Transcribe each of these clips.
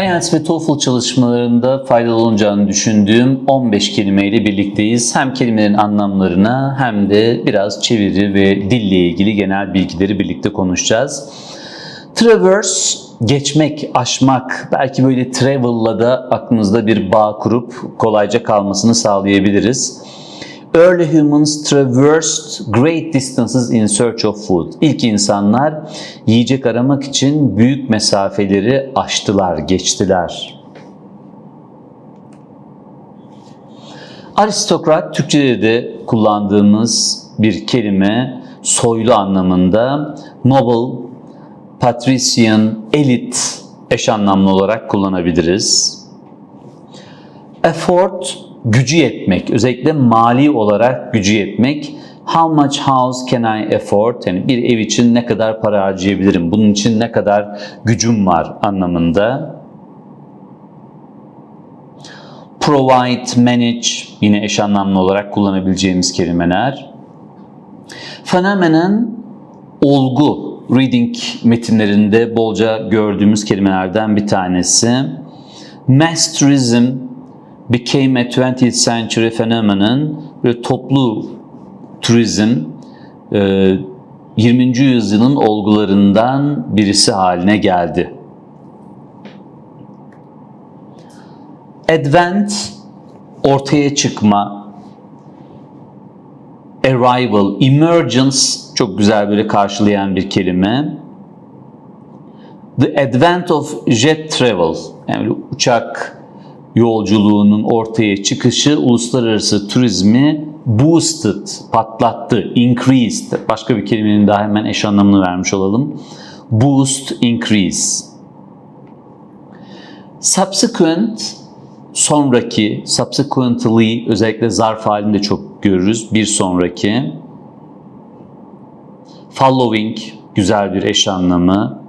IELTS ve TOEFL çalışmalarında faydalı olacağını düşündüğüm 15 kelimeyle birlikteyiz. Hem kelimelerin anlamlarına hem de biraz çeviri ve dille ilgili genel bilgileri birlikte konuşacağız. Traverse, geçmek, aşmak, belki böyle travel'la da aklınızda bir bağ kurup kolayca kalmasını sağlayabiliriz. Early humans traversed great distances in search of food. İlk insanlar yiyecek aramak için büyük mesafeleri aştılar, geçtiler. Aristokrat Türkçe'de de kullandığımız bir kelime soylu anlamında noble, patrician, elit eş anlamlı olarak kullanabiliriz. Effort gücü yetmek, özellikle mali olarak gücü yetmek. How much house can I afford? Yani bir ev için ne kadar para harcayabilirim? Bunun için ne kadar gücüm var anlamında. Provide, manage yine eş anlamlı olarak kullanabileceğimiz kelimeler. Phenomenon, olgu, reading metinlerinde bolca gördüğümüz kelimelerden bir tanesi. Mass tourism, became a 20th century phenomenon ve toplu turizm 20. yüzyılın olgularından birisi haline geldi. Advent ortaya çıkma, arrival, emergence çok güzel böyle karşılayan bir kelime. The advent of jet travel yani uçak yolculuğunun ortaya çıkışı uluslararası turizmi boosted, patlattı, increased. Başka bir kelimenin daha hemen eş anlamını vermiş olalım. Boost, increase. Subsequent, sonraki, subsequently özellikle zarf halinde çok görürüz. Bir sonraki. Following, güzel bir eş anlamı.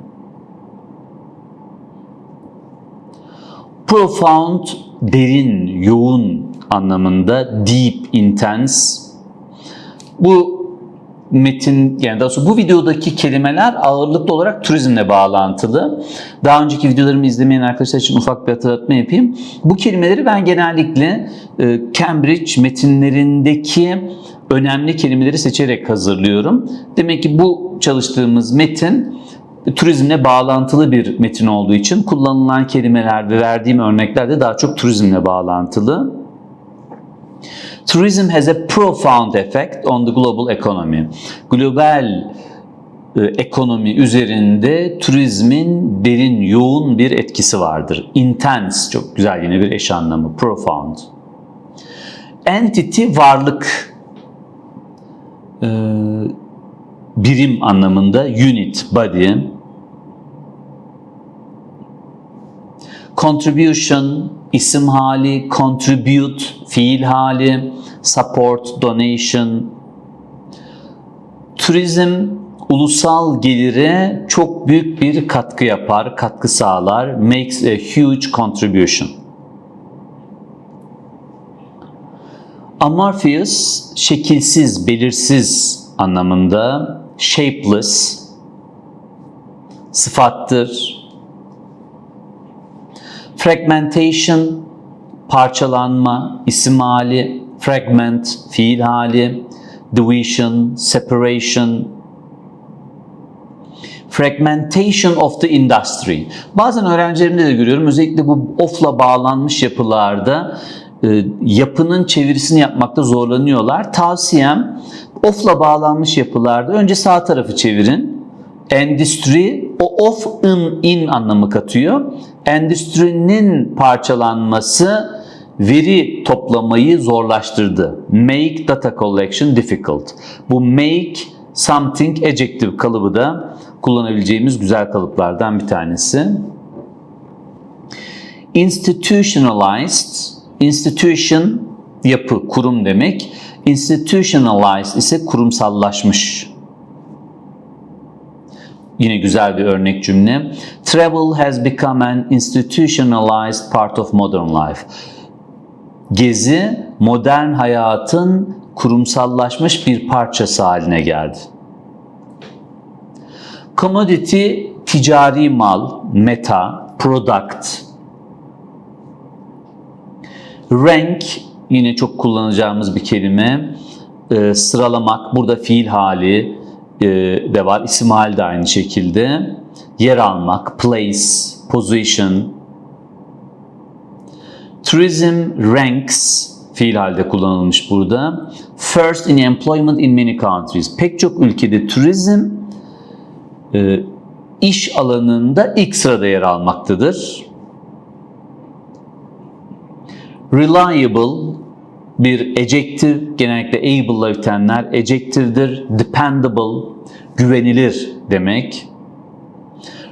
Profound, derin, yoğun anlamında deep, intense. Bu metin yani daha sonra bu videodaki kelimeler ağırlıklı olarak turizmle bağlantılı. Daha önceki videolarımı izlemeyen arkadaşlar için ufak bir hatırlatma yapayım. Bu kelimeleri ben genellikle e, Cambridge metinlerindeki önemli kelimeleri seçerek hazırlıyorum. Demek ki bu çalıştığımız metin turizmle bağlantılı bir metin olduğu için kullanılan kelimeler ve verdiğim örnekler de daha çok turizmle bağlantılı. Tourism has a profound effect on the global economy. Global e, ekonomi üzerinde turizmin derin, yoğun bir etkisi vardır. Intense, çok güzel yine bir eş anlamı. Profound. Entity, varlık. Ee, birim anlamında. Unit, body. Contribution, isim hali, contribute, fiil hali, support, donation. Turizm ulusal gelire çok büyük bir katkı yapar, katkı sağlar. Makes a huge contribution. Amorphous, şekilsiz, belirsiz anlamında. Shapeless, sıfattır. Fragmentation, parçalanma, isim hali, fragment, fiil hali, division, separation, fragmentation of the industry. Bazen öğrencilerimde de görüyorum. Özellikle bu off'la bağlanmış yapılarda yapının çevirisini yapmakta zorlanıyorlar. Tavsiyem off'la bağlanmış yapılarda önce sağ tarafı çevirin. Endüstri o off in in anlamı katıyor. Endüstrinin parçalanması veri toplamayı zorlaştırdı. Make data collection difficult. Bu make something adjective kalıbı da kullanabileceğimiz güzel kalıplardan bir tanesi. Institutionalized, institution yapı, kurum demek. Institutionalized ise kurumsallaşmış. Yine güzel bir örnek cümle. Travel has become an institutionalized part of modern life. Gezi modern hayatın kurumsallaşmış bir parçası haline geldi. Commodity ticari mal, meta, product. Rank yine çok kullanacağımız bir kelime. Ee, sıralamak, burada fiil hali e, de var. İsim hali de aynı şekilde. Yer almak, place, position. Tourism ranks fiil halde kullanılmış burada. First in employment in many countries. Pek çok ülkede turizm e, iş alanında ilk sırada yer almaktadır. Reliable bir ejective, genellikle able'la bitenler ejective'dir. Dependable, güvenilir demek.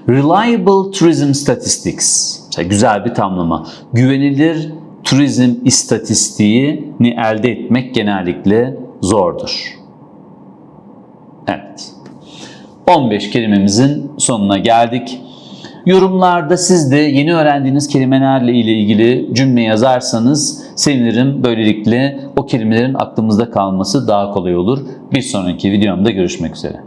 Reliable Tourism Statistics, güzel bir tamlama. Güvenilir turizm istatistiğini elde etmek genellikle zordur. Evet. 15 kelimemizin sonuna geldik. Yorumlarda siz de yeni öğrendiğiniz kelimelerle ile ilgili cümle yazarsanız sevinirim. Böylelikle o kelimelerin aklımızda kalması daha kolay olur. Bir sonraki videomda görüşmek üzere.